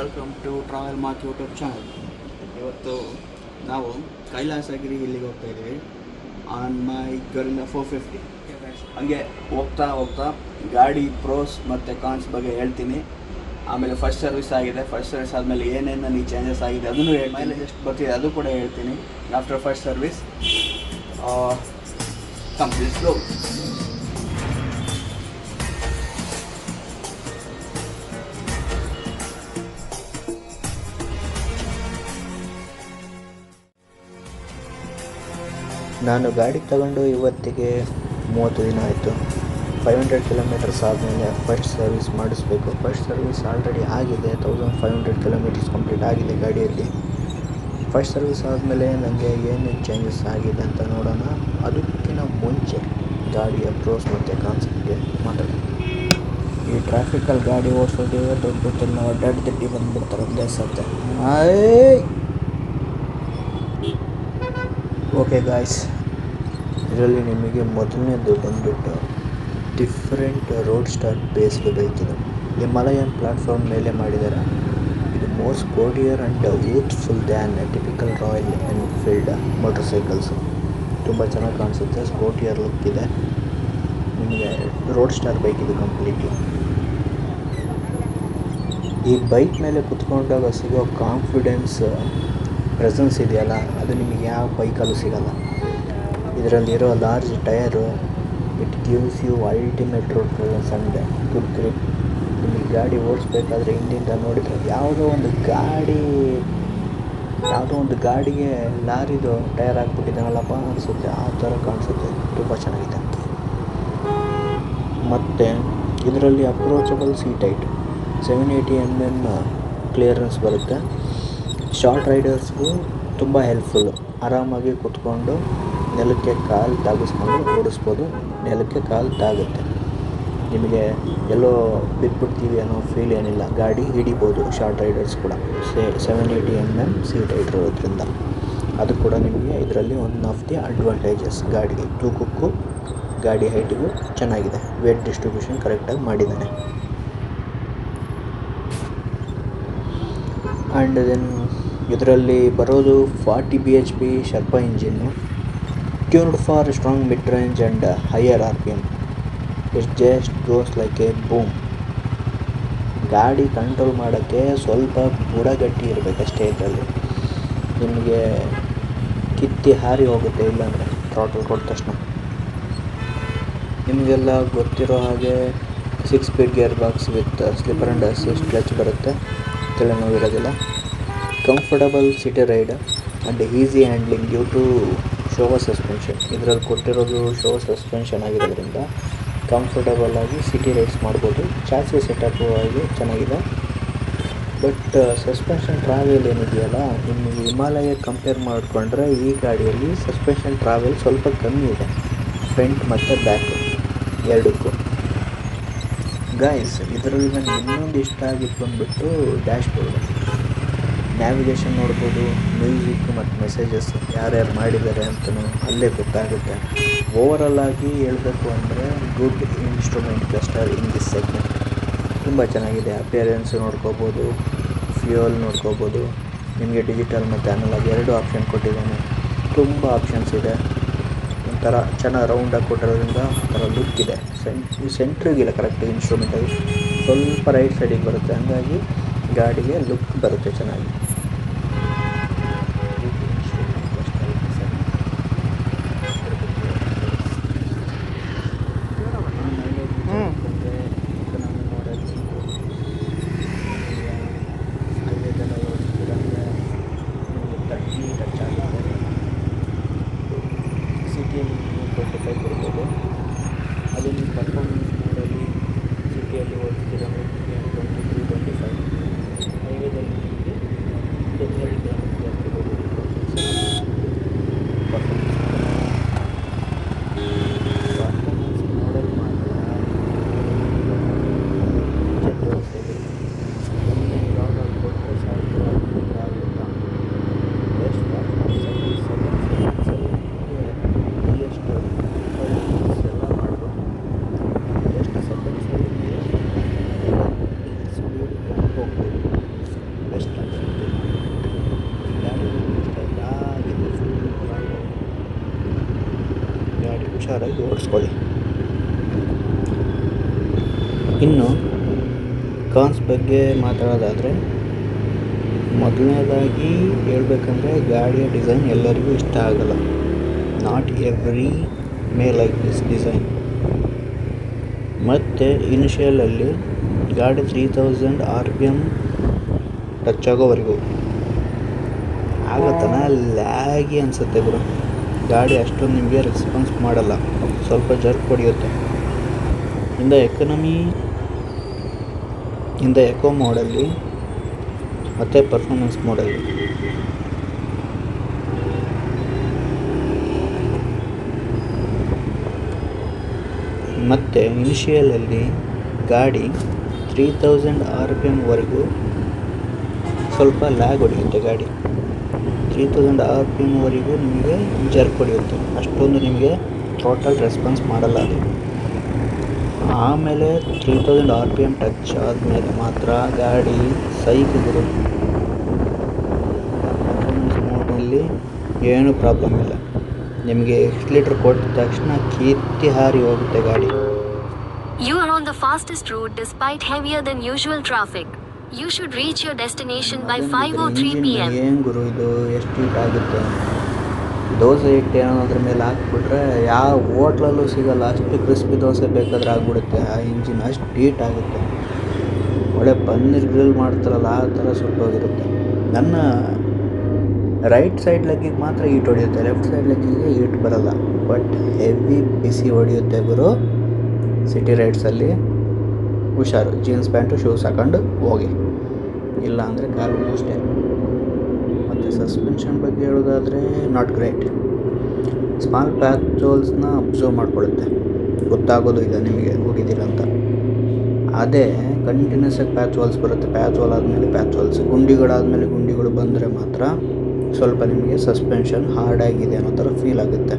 Welcome to travel mark YouTube channel ಇವತ್ತು ನಾವು ಕೈಲಾಸಗಿರಿ ಇಲ್ಲಿಗೆ ಹೋಗ್ತಾ ಇದ್ದೀವಿ. ಆನ್ ಮೈ ಗರಿಂದ ಫೋರ್ ಫಿಫ್ಟಿ ಹಂಗೆ ಹೋಗ್ತಾ ಹೋಗ್ತಾ ಗಾಡಿ ಪ್ರೋಸ್ ಮತ್ತು ಕಾನ್ಸ್ ಬಗ್ಗೆ ಹೇಳ್ತೀನಿ. ಆಮೇಲೆ ಫಸ್ಟ್ ಸರ್ವಿಸ್ ಆಗಿದೆ. ಫಸ್ಟ್ ಸರ್ವಿಸ್ ಆದಮೇಲೆ ಏನೇನು ನನಗೆ ಚೇಂಜಸ್ ಆಗಿದೆ ಅದನ್ನು ಮೈಲೇಜ್ ಎಷ್ಟು ಬರ್ತಿದೆ ಅದು ಕೂಡ ಹೇಳ್ತೀನಿ. ಆಫ್ಟರ್ ಫಸ್ಟ್ ಸರ್ವಿಸ್ ಕಂಪ್ಲೀಟ್ ನಾನು ಗಾಡಿ ತಗೊಂಡು ಇವತ್ತಿಗೆ ಮೂವತ್ತು ದಿನ ಆಯಿತು. ಫೈವ್ ಹಂಡ್ರೆಡ್ ಕಿಲೋಮೀಟರ್ಸ್ ಆದಮೇಲೆ ಫಸ್ಟ್ ಸರ್ವಿಸ್ ಮಾಡಿಸ್ಬೇಕು. ಫಸ್ಟ್ ಸರ್ವಿಸ್ ಆಲ್ರೆಡಿ ಆಗಿದೆ. Thousand five hundred kilometres complete ಆಗಿದೆ ಗಾಡಿಯಲ್ಲಿ. ಫಸ್ಟ್ ಸರ್ವಿಸ್ ಆದಮೇಲೆ ನನಗೆ ಏನೇನು ಚೇಂಜಸ್ ಆಗಿದೆ ಅಂತ ನೋಡೋಣ. ಅದಕ್ಕಿಂತ ಮುಂಚೆ ಗಾಡಿಯ ಪ್ರೋಸ್ ಮತ್ತು ಕಾನ್ಸೆಪ್ಟ್ಗೆ ಮಾತಾಡೋಣ. ಈ ಟ್ರಾಫಿಕಲ್ಲಿ ಗಾಡಿ ಓಡಿಸೋದು ದೊಡ್ಡ ಗೊತ್ತಿಲ್ಲ. ನಾವು ಅಡ್ಡಾಡಿ ದಿಡ್ಡಿ ಬಂದುಬಿಡ್ತಾರೆ ಒಂದೇ ಸತ್ತೆ ಓಕೆ ಗಾಯ್ಸ್ ಇದರಲ್ಲಿ ನಿಮಗೆ ಮೊದಲನೇದು ಬಂದುಬಿಟ್ಟು different road start based bike ಇದು ಹಿಮಾಲಯನ್ ಪ್ಲಾಟ್ಫಾರ್ಮ್ ಮೇಲೆ ಮಾಡಿದ್ದಾರೆ ಇದು most ಕೋಡಿಯರ್ and youthful than typical Royal Enfield motorcycles ತುಂಬ ಚೆನ್ನಾಗಿ ಕಾಣಿಸುತ್ತೆ. ಸ್ಪೋರ್ಟಿಯರ್ ಲುಕ್ ಇದೆ. ನಿಮಗೆ ರೋಡ್ ಸ್ಟಾರ್ ಬೈಕ್ ಇದು ಕಂಪ್ಲೀಟ್ಲಿ ಈ ಬೈಕ್ ಮೇಲೆ ಕುತ್ಕೊಂಡಾಗ ಸಿಗೋ ಕಾನ್ಫಿಡೆನ್ಸ್ ಪ್ರೆಸೆನ್ಸ್ ಇದೆಯಲ್ಲ, ಅದು ನಿಮಗೆ ಯಾವ ಬೈಕಲ್ಲೂ ಸಿಗಲ್ಲ. ಇದರಲ್ಲಿರೋ large tyre it gives you ultimate road presence and good grip ನಿಮಗೆ ಗಾಡಿ ಓಡಿಸ್ಬೇಕಾದ್ರೆ ಹಿಂದಿಂದ ನೋಡಿದರೆ ಯಾವುದೋ ಒಂದು ಗಾಡಿ, ಯಾವುದೋ ಒಂದು ಗಾಡಿಗೆ ಲಾರಿದು ಟಯರ್ ಹಾಕ್ಬಿಟ್ಟಿದ್ದಾನಲ್ಲಪ್ಪ ಅನಿಸುತ್ತೆ. ಆ ಥರ ಕಾಣಿಸುತ್ತೆ. ತುಂಬ ಚೆನ್ನಾಗಿದೆ. ಮತ್ತು ಇದರಲ್ಲಿ approachable seat height seven eighty M M clearance ಬರುತ್ತೆ. ಶಾರ್ಟ್ ರೈಡರ್ಸ್ಗೂ ತುಂಬ ಹೆಲ್ಪ್ಫುಲ್ಲು ಆರಾಮಾಗಿ ಕೂತ್ಕೊಂಡು ನೆಲಕ್ಕೆ ಕಾಲು ತಾಗಿಸ್ಕೊಂಡು ಓಡಿಸ್ಬೋದು. ನೆಲಕ್ಕೆ ಕಾಲು ತಾಗುತ್ತೆ. ನಿಮಗೆ ಎಲ್ಲೋ ಬಿದ್ದುಬಿಡ್ತೀವಿ ಅನ್ನೋ ಫೀಲ್ ಏನಿಲ್ಲ. ಗಾಡಿ ಹಿಡಿಬೋದು ಶಾರ್ಟ್ ರೈಡರ್ಸ್ ಕೂಡ. Say seven eighty M M seat ಇರೋದ್ರಿಂದ ಅದು ಕೂಡ ನಿಮಗೆ ಇದರಲ್ಲಿ ಒನ್ ಆಫ್ ದಿ ಅಡ್ವಾಂಟೇಜಸ್ ಗಾಡಿಗೆ ತೂಕಕ್ಕೂ, ಗಾಡಿ ಹೈಟಿಗೂ ಚೆನ್ನಾಗಿದೆ. ವೇಟ್ ಡಿಸ್ಟ್ರಿಬ್ಯೂಷನ್ ಕರೆಕ್ಟಾಗಿ ಮಾಡಿದ್ದಾನೆ ಆ್ಯಂಡ್ ದೆನ್ ಇದರಲ್ಲಿ ಬರೋದು forty B H P Sherpa engine tuned for strong mid range and higher R P M it just goes like a boom. ಗಾಡಿ ಕಂಟ್ರೋಲ್ ಮಾಡೋಕ್ಕೆ ಸ್ವಲ್ಪ ಬುಡಗಟ್ಟಿ ಇರಬೇಕಷ್ಟೇ ಇದರಲ್ಲಿ. ನಿಮಗೆ ಕಿತ್ತಿ ಹಾರಿ ಹೋಗುತ್ತೆ, ಇಲ್ಲಾಂದರೆ ಥ್ರಾಟಲ್ ಕೊಟ್ಟ ತಕ್ಷಣ. ನಿಮಗೆಲ್ಲ ಗೊತ್ತಿರೋ ಹಾಗೆ six speed gear box with slipper and assist clutch ಬರುತ್ತೆ. ತಲೆನೋವು ಇರೋದಿಲ್ಲ comfortable city ride and easy handling due to Showa suspension ಇದರಲ್ಲಿ ಕೊಟ್ಟಿರೋದು ಶೋ ಸಸ್ಪೆನ್ಷನ್ ಆಗಿರೋದ್ರಿಂದ ಕಂಫರ್ಟಬಲ್ ಆಗಿ ಸಿಟಿ ರೈಡ್ಸ್ ಮಾಡ್ಬೋದು. ಚಾಸಿ ಸೆಟಪ್ಪು ಆಗಿ ಚೆನ್ನಾಗಿದೆ. ಬಟ್ ಸಸ್ಪೆನ್ಷನ್ ಟ್ರಾವೆಲ್ ಏನಿದೆಯಲ್ಲ, ನಿಮಗೆ ಹಿಮಾಲಯ ಕಂಪೇರ್ ಮಾಡಿಕೊಂಡ್ರೆ ಈ ಗಾಡಿಯಲ್ಲಿ ಸಸ್ಪೆನ್ಷನ್ ಟ್ರಾವೆಲ್ ಸ್ವಲ್ಪ ಕಮ್ಮಿ ಇದೆ. ಫ್ರಂಟ್ ಮತ್ತು ಬ್ಯಾಕ್ ಎರಡಕ್ಕೂ. ಗಾಯ್ಸ್ ಇದರಲ್ಲಿ ನನಗೆ ಇನ್ನೊಂದು ಇಷ್ಟ ಆಗಿತ್ತು ಅಂದ್ಬಿಟ್ಟು ಡ್ಯಾಶ್ ಬೋರ್ಡ್ ನ್ಯಾವಿಗೇಷನ್ ನೋಡ್ಬೋದು ಮ್ಯೂಸಿಕ್ ಮತ್ತು ಮೆಸೇಜಸ್ ಯಾರ್ಯಾರು ಮಾಡಿದ್ದಾರೆ ಅಂತಲೂ ಅಲ್ಲೇ ಗೊತ್ತಾಗುತ್ತೆ. ಓವರಲ್ ಆಗಿ ಹೇಳಬೇಕು ಅಂದರೆ good instrument cluster in this segment ತುಂಬ ಚೆನ್ನಾಗಿದೆ ಅಪಿಯರೆನ್ಸ್ ನೋಡ್ಕೋಬೋದು ಫ್ಯೂಯಲ್ ನೋಡ್ಕೋಬೋದು, ನಿಮಗೆ ಡಿಜಿಟಲ್ ಮತ್ತು ಅನಲಾಗ್ ಎರಡು ಆಪ್ಷನ್ ಕೊಟ್ಟಿದ್ದಾನೆ. ತುಂಬ ಆಪ್ಷನ್ಸ್ ಇದೆ. ಒಂಥರ ಚೆನ್ನಾಗಿ ರೌಂಡಾಗಿ ಕೊಟ್ಟಿರೋದ್ರಿಂದ ಒಂಥರ ಲುಕ್ ಇದೆ. ಸೆಂಟ್ ಸೆಂಟ್ರಿಗಿಲ್ಲ ಕರೆಕ್ಟ್ ಇನ್ಸ್ಟ್ರೂಮೆಂಟಲ್ಲಿ ಸ್ವಲ್ಪ ರೈಟ್ ಸೈಡಿಗೆ ಬರುತ್ತೆ, ಹಾಗಾಗಿ ಗಾಡಿಗೆ ಲುಕ್ ಬರುತ್ತೆ ಚೆನ್ನಾಗಿ. ಫೈವ್ ಕೊಡ್ಬೋದು ಅದು ನೀವು ಪರ್ಫಾರ್ಮೆನ್ಸ್ ಮಾಡಲು ಸಿಟಿಯಲ್ಲಿ ಅಂದರೆ ಟ್ವೆಂಟಿ ತ್ರೀ ಟ್ವೆಂಟಿ ಫೈವ್ ಹೈವೇದಲ್ಲಿ ನಿಮಗೆ ಟೆನ್ ಕಿಲೋಮೀಟರ್ ಜಾಸ್ತಿ ಹೋಗೋದು ಪರ್ಫಾರ್ಮೆನ್ಸ್ ಮೋಡಲ್ ಮಾತ್ರ ಚೆಂಡು ಹೋಗ್ತೇವೆ ಯಾವ್ದಾದ್ರು ಕೊಟ್ಟರೆ ಸಾಕು ಆಗುತ್ತಾ ಬೆಸ್ಟ್ ಸರ್ವಿಸ್ ಎಷ್ಟು ಎಲ್ಲ ಮಾಡ್ಬೋದು ಎಷ್ಟು ಸೆಕೆಂಡ್ಸಲ್ಲಿ ಸ್ಪೀಡ್ ಹೋಗ್ಬೋದು ಹುಷಾರಾಗಿ ಓಡಿಸ್ಕೊಳ್ಳಿ. ಇನ್ನು ಕಾನ್ಸ್ ಬಗ್ಗೆ ಮಾತಾಡೋದಾದರೆ, ಮೊದಲನೇದಾಗಿ ಹೇಳ್ಬೇಕಂದ್ರೆ ಗಾಡಿಯ ಡಿಸೈನ್ ಎಲ್ಲರಿಗೂ ಇಷ್ಟ ಆಗಲ್ಲ. Not every may like this design ಮತ್ತು ಇನಿಷಿಯಲಲ್ಲಿ ಗಾಡಿ three thousand R P M touch ಆಗೋವರೆಗೂ. ಆಗತ್ತನ ಲ್ಯಾಗಿ ಅನಿಸುತ್ತೆ ಗುರು. ಗಾಡಿ ಅಷ್ಟೊಂದು ನಿಮಗೆ ರೆಸ್ಪಾನ್ಸ್ ಮಾಡಲ್ಲ. ಸ್ವಲ್ಪ ಜರ್ಕ್ ಹೊಡೆಯುತ್ತೆ. ಇಂದ ಎಕನಮಿ ಇಂದ ಎಕೋ ಮೋಡಲ್ಲಿ ಮತ್ತು ಪರ್ಫಾರ್ಮೆನ್ಸ್ ಮೋಡಲ್ಲಿ ಮತ್ತು ಇನಿಷಿಯಲಲ್ಲಿ ಗಾಡಿ ತ್ರೀ ತೌಸಂಡ್ ಆರ್ ಪಿ ಎಮ್ವರೆಗೂ ಸ್ವಲ್ಪ ಲ್ಯಾಗ್ ಹೊಡೆಯುತ್ತೆ ಗಾಡಿ. ತ್ರೀ ತೌಸಂಡ್ ಆರ್ ಪಿ ಎಮ್ವರೆಗೂ ನಿಮಗೆ ಜರ್ಕ್ ಹೊಡೆಯುತ್ತೆ ಅಷ್ಟೊಂದು ನಿಮಗೆ ಟೋಟಲ್ ರೆಸ್ಪಾನ್ಸ್ ಮಾಡಲ್ಲ ಅದು. ಆಮೇಲೆ three thousand R P M touch ಆದಮೇಲೆ ಮಾತ್ರ ಗಾಡಿ ಸೈಕ್ ಬರುತ್ತೆ ಮೋಡಲ್ಲಿ ಏನೂ ಪ್ರಾಬ್ಲಮ್ ಇಲ್ಲ. ನಿಮಗೆ ಎಕ್ಸ್ಲೀಟ್ರ್ ಕೊಟ್ಟ ತಕ್ಷಣ ಕೀರ್ತಿ ಹಾರಿ ಹೋಗುತ್ತೆ ಗಾಡಿ. You are on the fastest route despite heavier than usual heavier than should reach You should reach your destination by 5:03 p.m. ಏನು ಗುರು ಇದು ಎಷ್ಟು ಹೀಟ್ ಆಗುತ್ತೆ? ದೋಸೆ ಹಿಟ್ಟು ಏನಾದ್ರ ಮೇಲೆ ಹಾಕ್ಬಿಟ್ರೆ ಯಾವ ಹೋಟ್ಲಲ್ಲೂ ಸಿಗಲ್ಲ. ಅಷ್ಟು ಕ್ರಿಸ್ಪಿ ದೋಸೆ ಬೇಕಾದ್ರೆ ಆಗ್ಬಿಡುತ್ತೆ. ಆ ಇಂಜಿನ್ ಅಷ್ಟು ಹೀಟ್ ಆಗುತ್ತೆ. ಒಳ್ಳೆ ಪನ್ನೀರ್ ಗ್ರಿಲ್ ಮಾಡ್ತಾರಲ್ಲ ಆ ಥರ ಸುಟ್ಟೋಗಿರುತ್ತೆ ನನ್ನ ರೈಟ್ ಸೈಡ್ ಲೆಗ್ಗಿಗೆ ಮಾತ್ರ ಈಟ್ ಹೊಡೆಯುತ್ತೆ. ಲೆಫ್ಟ್ ಸೈಡ್ ಲೆಗ್ಗಿಗೆ ಈಟ್ ಬರಲ್ಲ. ಬಟ್ ಹೆವಿ ಬಿಸಿ ಹೊಡೆಯುತ್ತೆ ಗುರು. ಸಿಟಿ ರೈಡ್ಸಲ್ಲಿ ಹುಷಾರು ಜೀನ್ಸ್ ಪ್ಯಾಂಟು ಶೂಸ್ ಹಾಕೊಂಡು ಹೋಗಿ. ಇಲ್ಲ ಅಂದರೆ ಕಾಲು ಅಷ್ಟೇ. ಮತ್ತು ಸಸ್ಪೆನ್ಷನ್ ಬಗ್ಗೆ ಹೇಳೋದಾದರೆ ನಾಟ್ ಗ್ರೇಟ್ ಸ್ಮಾಲ್ ಪ್ಯಾಚೋಲ್ಸ್ನ ಅಬ್ಸರ್ವ್ ಮಾಡ್ಕೊಳ್ಳುತ್ತೆ. ಗೊತ್ತಾಗೋದು ಇಲ್ಲ ನಿಮಗೆ ಹೋಗಿದ್ದೀರ ಅಂತ. ಅದೇ ಕಂಟಿನ್ಯೂಸ್ ಆಗಿ ಪ್ಯಾಚ್ ವಾಲ್ಸ್ ಬರುತ್ತೆ. ಪ್ಯಾಚ್ ವಾಲ್ ಆದಮೇಲೆ ಪ್ಯಾಚ್ ವಾಲ್ಸ್ ಗುಂಡಿಗಳಾದಮೇಲೆ ಗುಂಡಿಗಳು ಬಂದರೆ ಮಾತ್ರ ಸ್ವಲ್ಪ ನಿಮಗೆ ಸಸ್ಪೆನ್ಷನ್ ಹಾರ್ಡ್ ಆಗಿದೆ ಅನ್ನೋ ಥರ ಫೀಲ್ ಆಗುತ್ತೆ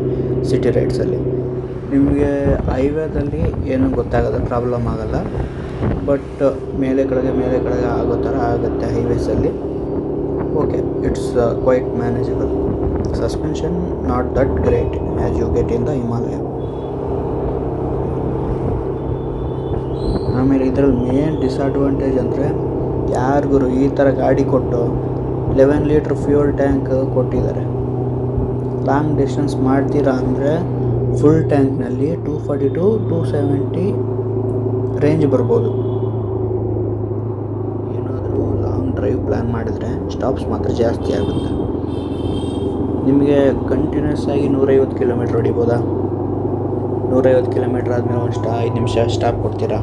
ಸಿಟಿ ರೈಡ್ಸಲ್ಲಿ ನಿಮಗೆ ಹೈವೇದಲ್ಲಿ ಏನೂ ಗೊತ್ತಾಗಲ್ಲ ಪ್ರಾಬ್ಲಮ್ ಆಗಲ್ಲ. ಬಟ್ ಮೇಲೆ ಕೆಳಗೆ ಮೇಲೆ ಕೆಳಗೆ ಆಗೋ ಥರ ಆಗುತ್ತೆ ಹೈವೇಸಲ್ಲಿ okay it's quite manageable suspension not that great as you get in the Himalaya ಆಮೇಲೆ ಇದರಲ್ಲಿ ಮೇನ್ ಡಿಸ್ಅಡ್ವಾಂಟೇಜ್ ಅಂದರೆ ಯಾರಿಗೂ ಈ ಥರ ಗಾಡಿ ಕೊಟ್ಟು ಲೆವೆನ್ ಲೀಟ್ರ್ ಫ್ಯೂಯಲ್ ಟ್ಯಾಂಕ್ ಕೊಟ್ಟಿದ್ದಾರೆ. ಲಾಂಗ್ ಡಿಸ್ಟೆನ್ಸ್ ಮಾಡ್ತೀರಾ ಅಂದರೆ full ಟ್ಯಾಂಕ್ನಲ್ಲಿ two forty to two seventy range ಬರ್ಬೋದು. ಏನಾದರೂ ಲಾಂಗ್ ಡ್ರೈವ್ ಪ್ಲ್ಯಾನ್ ಮಾಡಿದರೆ ಸ್ಟಾಪ್ಸ್ ಮಾತ್ರ ಜಾಸ್ತಿ ಆಗುತ್ತೆ. ನಿಮಗೆ ಕಂಟಿನ್ಯೂಸ್ ಆಗಿ ನೂರೈವತ್ತು ಕಿಲೋಮೀಟ್ರ್ ಹೊಡಿಬೋದಾ? ನೂರೈವತ್ತು ಕಿಲೋಮೀಟ್ರ್ ಆದಮೇಲೆ ಒಂದು ಸ್ಟಾ ಐದು ನಿಮಿಷ ಸ್ಟಾಪ್ ಕೊಡ್ತೀರಾ?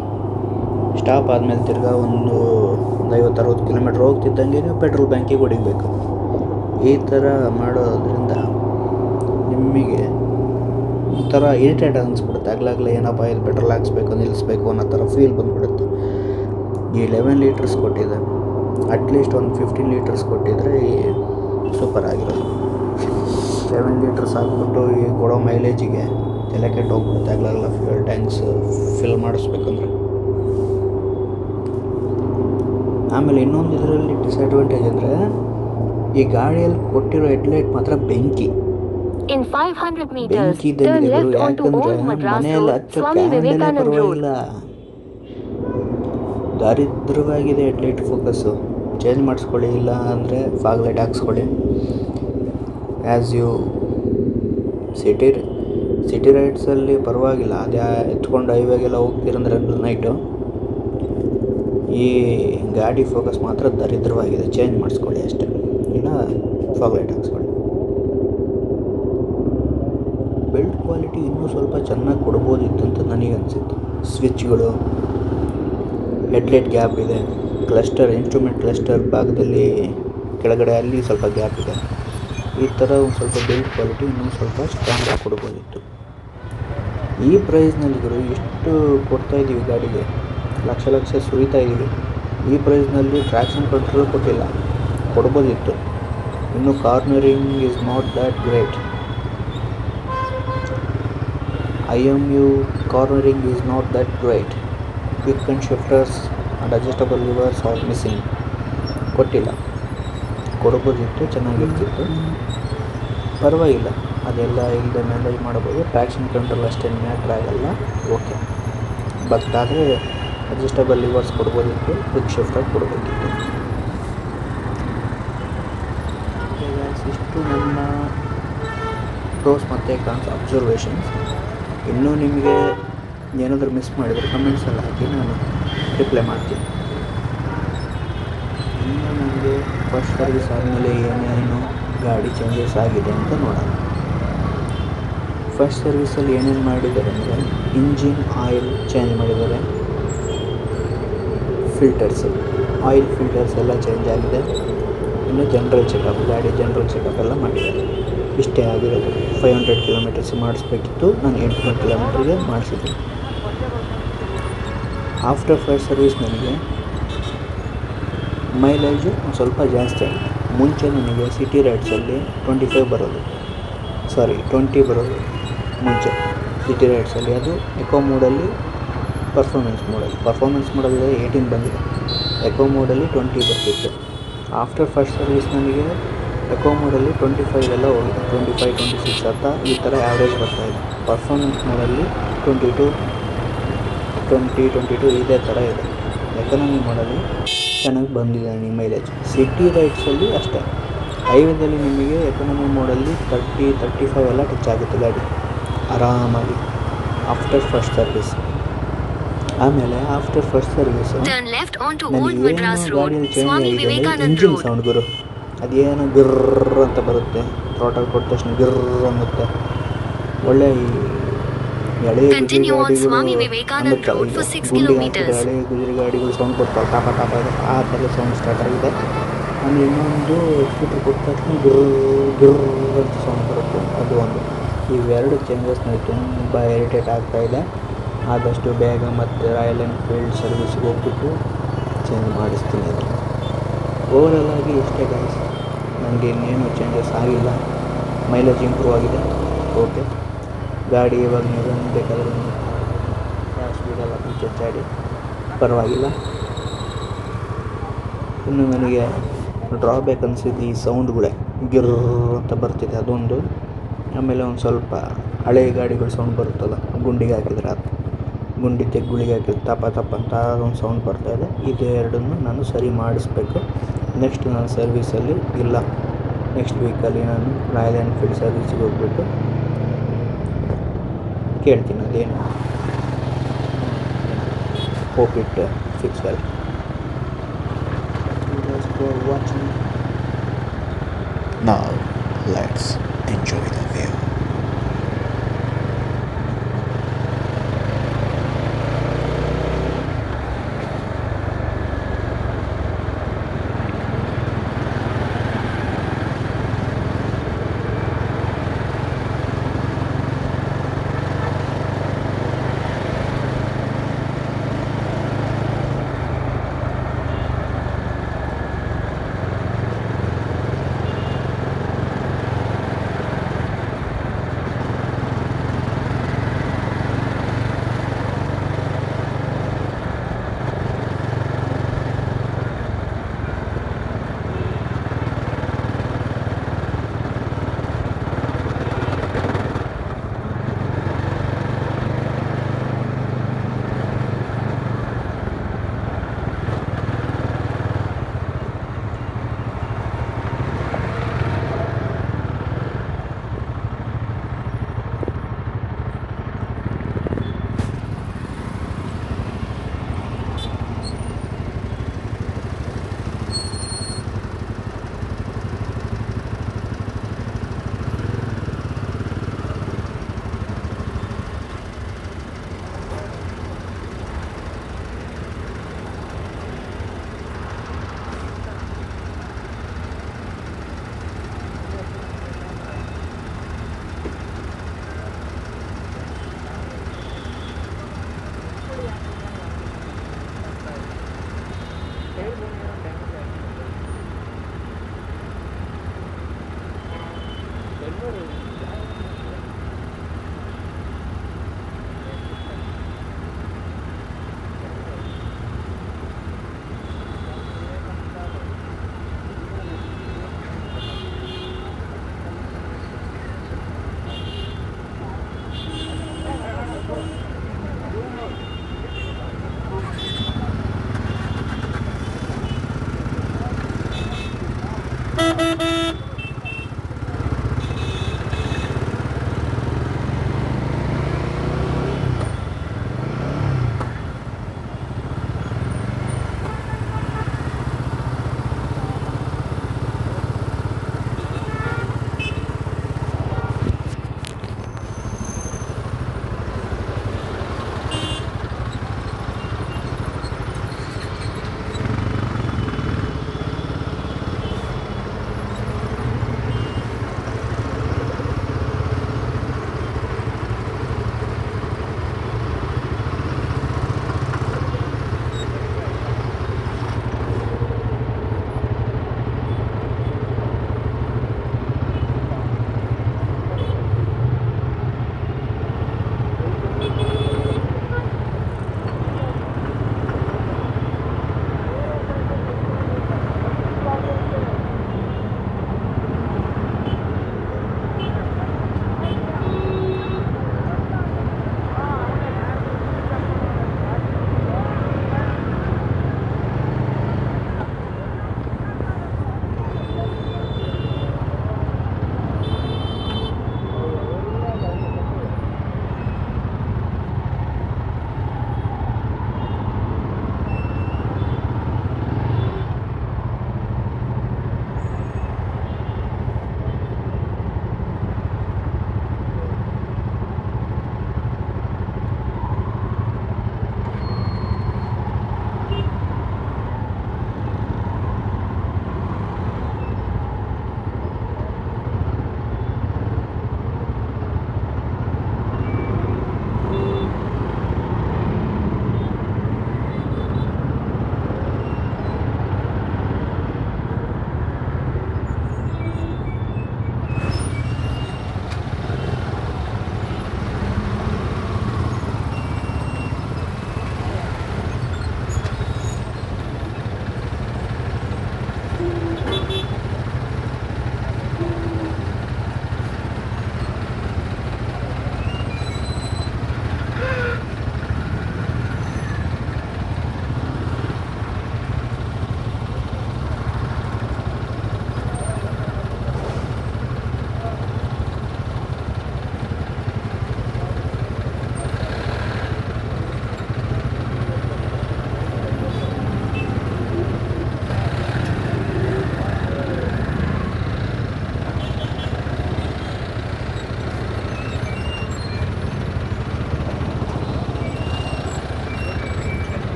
ಸ್ಟಾಪ್ ಆದಮೇಲೆ ತಿರ್ಗಾ ಒಂದು ಒಂದು ಐವತ್ತು, ಅರವತ್ತು ಕಿಲೋಮೀಟ್ರ್ ಹೋಗ್ತಿದ್ದಂಗೆ ನೀವು ಪೆಟ್ರೋಲ್ ಬ್ಯಾಂಕಿಗೆ ಹೊಡಿಬೇಕು. ಈ ಥರ ಮಾಡೋದ್ರಿಂದ ನಿಮಗೆ ಒಂಥರ ಇರಿಟೇಟ್ ಅನಿಸ್ಬಿಡುತ್ತೆ. ಆಗ್ಲಾಗಲೇ ಏನಪ್ಪ ಇಲ್ಲಿ ಪೆಟ್ರೋಲ್ ಹಾಕ್ಸ್ಬೇಕು ನಿಲ್ಲಿಸ್ಬೇಕು ಅನ್ನೋ ಥರ ಫೀಲ್ ಬಂದ್ಬಿಡುತ್ತೆ. ಈ ಲೆವೆನ್ ಲೀಟರ್ಸ್ ಕೊಟ್ಟಿದೆ. ಅಟ್ಲೀಸ್ಟ್ ಒಂದು ಫಿಫ್ಟೀನ್ ಲೀಟರ್ಸ್ ಕೊಟ್ಟಿದ್ರೆ ಸೂಪರ್ ಆಗಿರೋದು. ಸೆವೆನ್ ಲೀಟರ್ಸ್ ಹಾಕ್ಬಿಟ್ಟು ಈ ಕೊಡೋ ಮೈಲೇಜಿಗೆ ತಲೆ ಕೆಟ್ಟು ಹೋಗ್ಬಿಡುತ್ತೆ. ಆಗ್ಲಾಗಲ್ಲ ಫ್ಯೂಯಲ್ ಟ್ಯಾಂಕ್ಸ್ ಫಿಲ್ ಮಾಡಿಸ್ಬೇಕಂದ್ರೆ. ಆಮೇಲೆ ಇನ್ನೊಂದು ಇದರಲ್ಲಿ ಡಿಸ್ಅಡ್ವಾಂಟೇಜ್ ಅಂದರೆ ಈ ಗಾಡಿಯಲ್ಲಿ ಕೊಟ್ಟಿರೋ ಹೆಡ್ಲೈಟ್ ಮಾತ್ರ ಬೆಂಕಿ. In 500 meters, turn left onto Old Madras Road, Swami Vivekanand Road. ದರಿದ್ರವಾಗಿದೆ ಹೆಡ್ಲೈಟ್ ಫೋಕಸ್ಸು ಚೇಂಜ್ ಮಾಡಿಸ್ಕೊಳ್ಳಿ ಇಲ್ಲ ಅಂದರೆ ಫಾಗ್ ಲೈಟ್ ಹಾಕ್ಸ್ಕೊಳ್ಳಿ. ಆ್ಯಸ್ ಯು ಸಿಟಿ ಸಿಟಿ ರೈಡ್ಸಲ್ಲಿ ಪರವಾಗಿಲ್ಲ. ಅದೇ ಎತ್ಕೊಂಡು ಹೈವೇಗೆಲ್ಲ ಹೋಗ್ತೀರಂದ್ರೆ ನೈಟು ಈ ಗಾಡಿ ಫೋಕಸ್ ಮಾತ್ರ ದರಿದ್ರವಾಗಿದೆ ಚೇಂಜ್ ಮಾಡಿಸ್ಕೊಳ್ಳಿ ಅಷ್ಟೇ. ಇಲ್ಲ ಫಾಗ್ ಲೈಟ್ ಕ್ವಾಲಿಟಿ ಇನ್ನೂ ಸ್ವಲ್ಪ ಚೆನ್ನಾಗಿ ಕೊಡ್ಬೋದಿತ್ತು ಅಂತ ನನಗೆ ಅನಿಸಿತ್ತು. ಸ್ವಿಚ್ಗಳು, ಹೆಡ್ಲೈಟ್ ಗ್ಯಾಪ್ ಇದೆ, ಕ್ಲಸ್ಟರ್, ಇನ್ಸ್ಟ್ರೂಮೆಂಟ್ ಕ್ಲಸ್ಟರ್ ಭಾಗದಲ್ಲಿ ಕೆಳಗಡೆ ಅಲ್ಲಿ ಸ್ವಲ್ಪ ಗ್ಯಾಪ್ ಇದೆ. ಈ ಥರ ಒಂದು ಸ್ವಲ್ಪ ಬಿಲ್ಡ್ ಕ್ವಾಲಿಟಿ ಇನ್ನೂ ಸ್ವಲ್ಪ ಸ್ಟ್ರಾಂಗಾಗಿ ಕೊಡ್ಬೋದಿತ್ತು. ಈ ಪ್ರೈಸ್ನಲ್ಲಿ ಗುರು, ಎಷ್ಟು ಕೊಡ್ತಾ ಇದ್ದೀವಿ ಗಾಡಿಗೆ? ಲಕ್ಷ ಲಕ್ಷ ಸುರಿತಾ ಇದ್ದೀವಿ. ಈ ಪ್ರೈಸ್ನಲ್ಲಿ ಟ್ರ್ಯಾಕ್ಷನ್ ಕಂಟ್ರೋಲ್ ಕೊಟ್ಟಿಲ್ಲ. ಕೊಡ್ಬೋದಿತ್ತು. ಇನ್ನು cornering is not that great I M U not that not that and shifters and shifters and are missing. ಕೊಟ್ಟಿಲ್ಲ. ಕೊಡ್ಬೋದಿತ್ತು ಚೆನ್ನಾಗಿರ್ತಿತ್ತು. ಪರವಾಗಿಲ್ಲ. ಅದೆಲ್ಲ ಇಲ್ಲದೆ ಮ್ಯಾನೇಜ್ ಮಾಡ್ಬೋದು. ಟ್ರ್ಯಾಕ್ಷನ್ ಕಂಟ್ರೋಲ್ ಅಷ್ಟೇನು ಮ್ಯಾಟ್ರ್ ಆಗಲ್ಲ. ಓಕೆ ಬಟ್ ಆದರೆ ಅಡ್ಜಸ್ಟಬಲ್ ಲಿವರ್ಸ್ ಕೊಡ್ಬೋದಿತ್ತು. ಕ್ವಿಕ್ ಶಿಫ್ಟಾಗಿ ಕೊಡಬೇಕಿತ್ತು. ಇಷ್ಟು ನನ್ನ ಪ್ರೋಸ್ ಮತ್ತು ಕಾನ್ಸ್ ಅಬ್ಸರ್ವೇಷನ್ಸ್ ಇನ್ನೂ ನಿಮಗೆ ಏನಾದರೂ ಮಿಸ್ ಮಾಡಿದರೆ ಕಮೆಂಟ್ಸಲ್ಲಿ ಹಾಕಿ ನಾನು ರಿಪ್ಲೈ ಮಾಡ್ತೀನಿ. ಇನ್ನು ನನಗೆ ಫಸ್ಟ್ ಸರ್ವಿಸ್ ಆದಮೇಲೆ ಏನೇನು ಗಾಡಿ ಚೇಂಜಸ್ ಆಗಿದೆ ಅಂತ ನೋಡೋಣ. ಫಸ್ಟ್ ಸರ್ವಿಸಲ್ಲಿ ಏನೇನು ಮಾಡಿದ್ದಾರೆ ಅಂದರೆ ಇಂಜಿನ್ ಆಯಿಲ್ ಚೇಂಜ್ ಮಾಡಿದ್ದಾರೆ. ಫಿಲ್ಟರ್ಸ್ ಆಯಿಲ್ ಫಿಲ್ಟರ್ಸ್ ಎಲ್ಲ ಚೇಂಜ್ ಆಗಿದೆ. ಇನ್ನು ಜನರಲ್ ಚೆಕಪ್ ಗಾಡಿ ಜನರಲ್ ಚೆಕಪ್ ಎಲ್ಲ ಮಾಡಿದ್ದಾರೆ. ಇಷ್ಟೇ ಆಗಿರೋದು. ಫೈವ್ ಹಂಡ್ರೆಡ್ ಕಿಲೋಮೀಟರ್ಸ್ ಮಾಡಿಸ್ಬೇಕಿತ್ತು. ನಾನು ಎಂಟುನೂರು ಕಿಲೋಮೀಟ್ರಿಗೆ ಮಾಡಿಸಿದ್ದೆ. ಆಫ್ಟರ್ ಫಸ್ಟ್ ಸರ್ವಿಸ್ ನನಗೆ ಮೈಲೇಜು ಸ್ವಲ್ಪ ಜಾಸ್ತಿ ಆಗಿದೆ. ಮುಂಚೆ ನನಗೆ ಸಿಟಿ ರೈಡ್ಸಲ್ಲಿ ಟ್ವೆಂಟಿ ಫೈವ್ ಬರೋದು. ಸಾರಿ ಟ್ವೆಂಟಿ ಬರೋದು ಮುಂಚೆ. ಸಿಟಿ ರೈಡ್ಸಲ್ಲಿ ಅದು ಎಕೋ ಮೋಡಲ್ಲಿ ಪರ್ಫಾರ್ಮೆನ್ಸ್ ಮೋಡಲ್ಲಿ ಪರ್ಫಾರ್ಮೆನ್ಸ್ ಮೋಡಲ್ಲಿ ಏಯ್ಟೀನ್ ಬಂದಿದೆ. ಎಕೋ ಮೋಡಲ್ಲಿ ಟ್ವೆಂಟಿ ಬರ್ತಿತ್ತು. ಆಫ್ಟರ್ ಫಸ್ಟ್ ಸರ್ವಿಸ್ ನನಗೆ ಎಕೋ ಮೋಡಲ್ಲಿ ಟ್ವೆಂಟಿ ಫೈವ್ ಎಲ್ಲ ಹೋಗಿದೆ ಟ್ವೆಂಟಿ ಫೈವ್ ಟ್ವೆಂಟಿ ಸಿಕ್ಸ್ ಅಂತ ಈ ಥರ ಆ್ಯಾವ್ರೇಜ್ ಬರ್ತಾಯಿದೆ performance ಮೋಡಲ್ಲಿ twenty to twenty twenty two ಇದೇ ಥರ ಇದೆ. ಎಕನಾಮಿ ಮೋಡಲ್ಲಿ ಚೆನ್ನಾಗಿ ಬಂದಿದೆ ನಿಮ್ಮ ಮೈಲೇಜ್ ಸಿಟಿ ರೈಡ್ಸಲ್ಲಿ ಅಷ್ಟೇ. ಹೈವೇದಲ್ಲಿ ನಿಮಗೆ ಎಕನಾಮಿ ಮೋಡಲ್ಲಿ ತರ್ಟಿ ತರ್ಟಿ ಫೈವ್ ಎಲ್ಲ ಟಚ್ ಆಗುತ್ತೆ ಗಾಡಿ. ಆರಾಮಾಗಿ. ಆಫ್ಟರ್ ಫಸ್ಟ್ ಸರ್ವಿಸ್ ಆಮೇಲೆ ಆಫ್ಟರ್ ಫಸ್ಟ್ ಸರ್ವಿಸ್ ಗಾಡಿಯಲ್ಲಿ ಚೇಂಜ್ ಆಗಿದೆ ಇಂಜಿನ್ ಸೌಂಡ್ ಗುರು. ಅದೇನೋ ಗಿರ್ರ್ ಅಂತ ಬರುತ್ತೆ. ಥ್ರೋಟಲ್ ಕೊಟ್ಟ ತಕ್ಷಣ ಗಿರ್ರ್ ಅನ್ನುತ್ತೆ. ಒಳ್ಳೆ ಎಳೆ ಗುಜರಿ ಗಾಡಿಗಳು ಸೌಂಡ್ ಕೊಡ್ತಾವೆ ಟಾಪ ಟಾಪ ಆ ಥರ ಸೌಂಡ್ ಸ್ಟಾರ್ಟ್ ಆಗಿದೆ. ಆಮೇಲೆ ಇನ್ನೊಂದು ಸ್ಕೂಟರ್ ಕೊಟ್ಟ ತಕ್ಷಣ ಗಿರ್ರ್ ಗಿರ್ರ್ ಅಂತ ಸೌಂಡ್ ಬರುತ್ತೆ. ಅದು ಒಂದು. ಇವೆರಡು ಚೇಂಜಸ್ ನನಗೆ ತುಂಬ ಇರಿಟೇಟ್ ಆಗ್ತಾ ಇದೆ. ಆದಷ್ಟು ಬೇಗ ಮತ್ತು ರಾಯಲ್ ಎನ್ಫೀಲ್ಡ್ ಸರ್ವಿಸ್ಗೆ ಹೋಗ್ಬಿಟ್ಟು ಚೇಂಜ್ ಮಾಡಿಸ್ತೀನಿ. ಓವರಾಲ್ ಆಗಿ ಇಷ್ಟೇ ಗೈಸ್ ನನಗೆ ಇನ್ನೇನು ಚೇಂಜಸ್ ಆಗಿಲ್ಲ. ಮೈಲೇಜ್ ಇಂಪ್ರೂವ್ ಆಗಿದೆ. ಓಕೆ ಗಾಡಿ ಇವಾಗ ನೀವು ಬೇಕಾದ್ರೆ ಸ್ಪೀಡೆಲ್ಲ ಚಚ್ಚಾಡಿ ಪರವಾಗಿಲ್ಲ. ಇನ್ನು ನನಗೆ ಡ್ರಾಬ್ಯಾಕ್ ಅನಿಸಿದ್ದು ಈ ಸೌಂಡ್ಗಳೇ ಗಿರ್ ಅಂತ ಬರ್ತಿದೆ ಅದೊಂದು. ಆಮೇಲೆ ಒಂದು ಸ್ವಲ್ಪ ಹಳೆ ಗಾಡಿಗಳು ಸೌಂಡ್ ಬರುತ್ತಲ್ಲ, ಗುಂಡಿಗೆ ಹಾಕಿದ್ರೆ ಅದು. ಗುಂಡಿ ತೆಗ್ಗುಳಿಗೆ ಹಾಕಿದ್ರೆ ತಪ್ಪ ತಪ್ಪ ಅಂತ ಒಂದು ಸೌಂಡ್ ಬರ್ತಾ ಇದೆ. ಇದು ಎರಡನ್ನು ನಾನು ಸರಿ ಮಾಡಿಸ್ಬೇಕು. ನೆಕ್ಸ್ಟ್ ನಾನು ಸರ್ವೀಸಲ್ಲಿ ಇಲ್ಲ. ನೆಕ್ಸ್ಟ್ ವೀಕಲ್ಲಿ ನಾನು ರಾಯಲ್ ಎನ್ಫೀಲ್ಡ್ ಸರ್ವಿಸಿಗೆ ಹೋಗ್ಬಿಟ್ಟು ಕೇಳ್ತೀನಿ ಅದೇನು. ಹೋಪ್ ಇಟ್ ಫಿಕ್ಸ್ ಆಗಿ ವಾಚಿಂಗ್ ನಾವು let's